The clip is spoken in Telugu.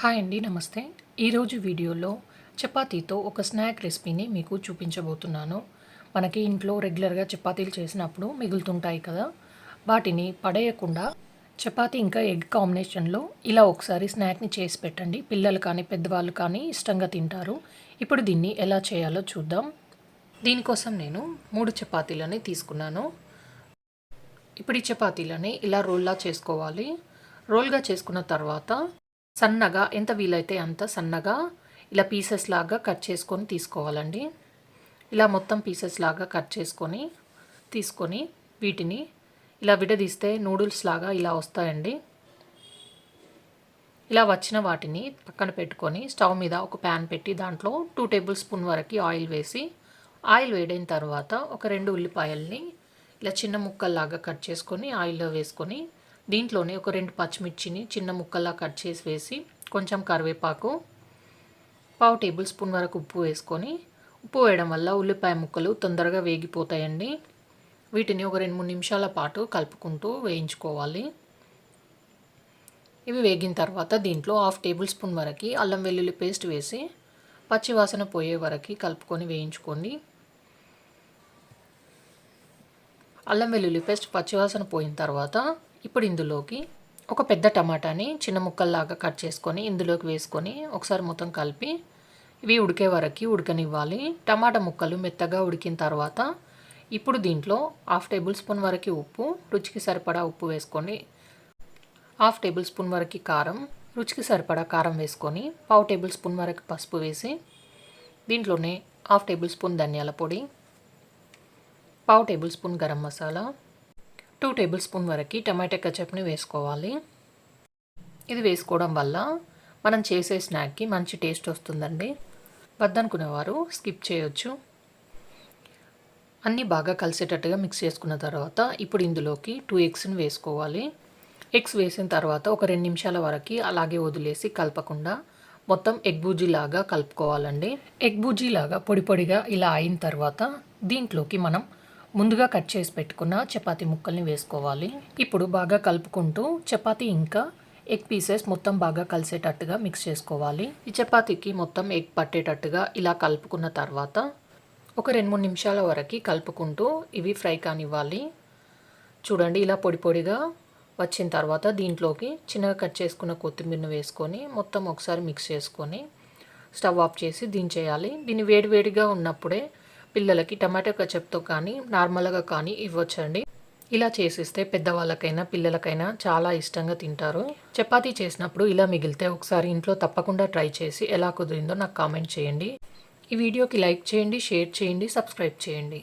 హాయ్ అండి నమస్తే. ఈరోజు వీడియోలో చపాతీతో ఒక స్నాక్ రెసిపీని మీకు చూపించబోతున్నాను. మనకి ఇంట్లో రెగ్యులర్గా చపాతీలు చేసినప్పుడు మిగులుతుంటాయి కదా. వాటిని పడేయకుండా చపాతీ ఇంకా ఎగ్ కాంబినేషన్లో ఇలా ఒకసారి స్నాక్ని చేసి పెట్టండి. పిల్లలు కానీ పెద్దవాళ్ళు కానీ ఇష్టంగా తింటారు. ఇప్పుడు దీన్ని ఎలా చేయాలో చూద్దాం. దీనికోసం నేను మూడు చపాతీలని తీసుకున్నాను. ఇప్పుడు ఈ చపాతీలని ఇలా రోల్లా చేసుకోవాలి. రోల్గా చేసుకున్న తర్వాత సన్నగా ఎంత వీలైతే అంత సన్నగా ఇలా పీసెస్ లాగా కట్ చేసుకొని తీసుకోవాలండి. ఇలా మొత్తం పీసెస్ లాగా కట్ చేసుకొని తీసుకొని వీటిని ఇలా విడదీస్తే నూడిల్స్ లాగా ఇలా వస్తాయండి. ఇలా వచ్చిన వాటిని పక్కన పెట్టుకొని స్టవ్ మీద ఒక ప్యాన్ పెట్టి దాంట్లో టూ టేబుల్ స్పూన్ వరకు ఆయిల్ వేసి ఆయిల్ వేడైన తర్వాత ఒక రెండు ఉల్లిపాయల్ని ఇలా చిన్న ముక్కల్లాగా కట్ చేసుకొని ఆయిల్లో వేసుకొని దీంట్లోనే ఒక రెండు పచ్చిమిర్చిని చిన్న ముక్కల్లా కట్ చేసి వేసి కొంచెం కరివేపాకు పావు టేబుల్ స్పూన్ వరకు ఉప్పు వేసుకొని ఉప్పు వేయడం వల్ల ఉల్లిపాయ ముక్కలు తొందరగా వేగిపోతాయండి. వీటిని ఒక రెండు మూడు నిమిషాల పాటు కలుపుకుంటూ వేయించుకోవాలి. ఇవి వేగిన తర్వాత దీంట్లో హాఫ్ టేబుల్ స్పూన్ వరకు అల్లం వెల్లుల్లి పేస్ట్ వేసి పచ్చివాసన పోయే వరకు కలుపుకొని వేయించుకోండి. అల్లం వెల్లుల్లి పేస్ట్ పచ్చివాసన పోయిన తర్వాత ఇప్పుడు ఇందులోకి ఒక పెద్ద టమాటాని చిన్న ముక్కల్లాగా కట్ చేసుకొని ఇందులోకి వేసుకొని ఒకసారి మొత్తం కలిపి ఇవి ఉడికే వరకు ఉడకనివ్వాలి. టమాటా ముక్కలు మెత్తగా ఉడికిన తర్వాత ఇప్పుడు దీంట్లో హాఫ్ టేబుల్ స్పూన్ వరకు ఉప్పు రుచికి సరిపడా ఉప్పు వేసుకొని హాఫ్ టేబుల్ స్పూన్ వరకు కారం రుచికి సరిపడా కారం వేసుకొని పావు టేబుల్ స్పూన్ వరకు పసుపు వేసి దీంట్లోనే హాఫ్ టేబుల్ స్పూన్ ధనియాల పొడి పావు tablespoon garam masala two tablespoon వరకు టమాటా కచప్ని వేసుకోవాలి. ఇది వేసుకోవడం వల్ల మనం చేసే స్నాక్కి మంచి టేస్ట్ వస్తుందండి. వద్దనుకునేవారు స్కిప్ చేయొచ్చు. అన్నీ బాగా కలిసేటట్టుగా మిక్స్ చేసుకున్న తర్వాత ఇప్పుడు ఇందులోకి టూ ఎగ్స్ని వేసుకోవాలి. ఎగ్స్ వేసిన తర్వాత ఒక రెండు నిమిషాల వరకు అలాగే వదిలేసి కలపకుండా మొత్తం ఎగ్ బూజీ లాగా కలుపుకోవాలండి. ఎగ్ బూజీ లాగా పొడి పొడిగా ఇలా అయిన తర్వాత దీంట్లోకి మనం ముందుగా కట్ చేసి పెట్టుకున్న చపాతీ ముక్కల్ని వేసుకోవాలి. ఇప్పుడు బాగా కలుపుకుంటూ చపాతీ ఇంకా ఎగ్ పీసెస్ మొత్తం బాగా కలిసేటట్టుగా మిక్స్ చేసుకోవాలి. ఈ చపాతీకి మొత్తం ఎగ్ పట్టేటట్టుగా ఇలా కలుపుకున్న తర్వాత ఒక రెండు మూడు నిమిషాల వరకు కలుపుకుంటూ ఇవి ఫ్రై కానివ్వాలి. చూడండి ఇలా పొడి పొడిగా వచ్చిన తర్వాత దీంట్లోకి చిన్నగా కట్ చేసుకున్న కొత్తిమీరను వేసుకొని మొత్తం ఒకసారి మిక్స్ చేసుకొని స్టవ్ ఆఫ్ చేసి దించేయాలి. దీన్ని వేడివేడిగా ఉన్నప్పుడే పిల్లలకి టమాటో కచప్తో కానీ నార్మల్గా కానీ ఇవ్వచ్చండి. ఇలా చేసిస్తే పెద్దవాళ్ళకైనా పిల్లలకైనా చాలా ఇష్టంగా తింటారు. చపాతీ చేసినప్పుడు ఇలా మిగిలితే ఒకసారి ఇంట్లో తప్పకుండా ట్రై చేసి ఎలా కుదిరిందో నాకు కామెంట్ చేయండి. ఈ వీడియోకి లైక్ చేయండి షేర్ చేయండి సబ్స్క్రైబ్ చేయండి.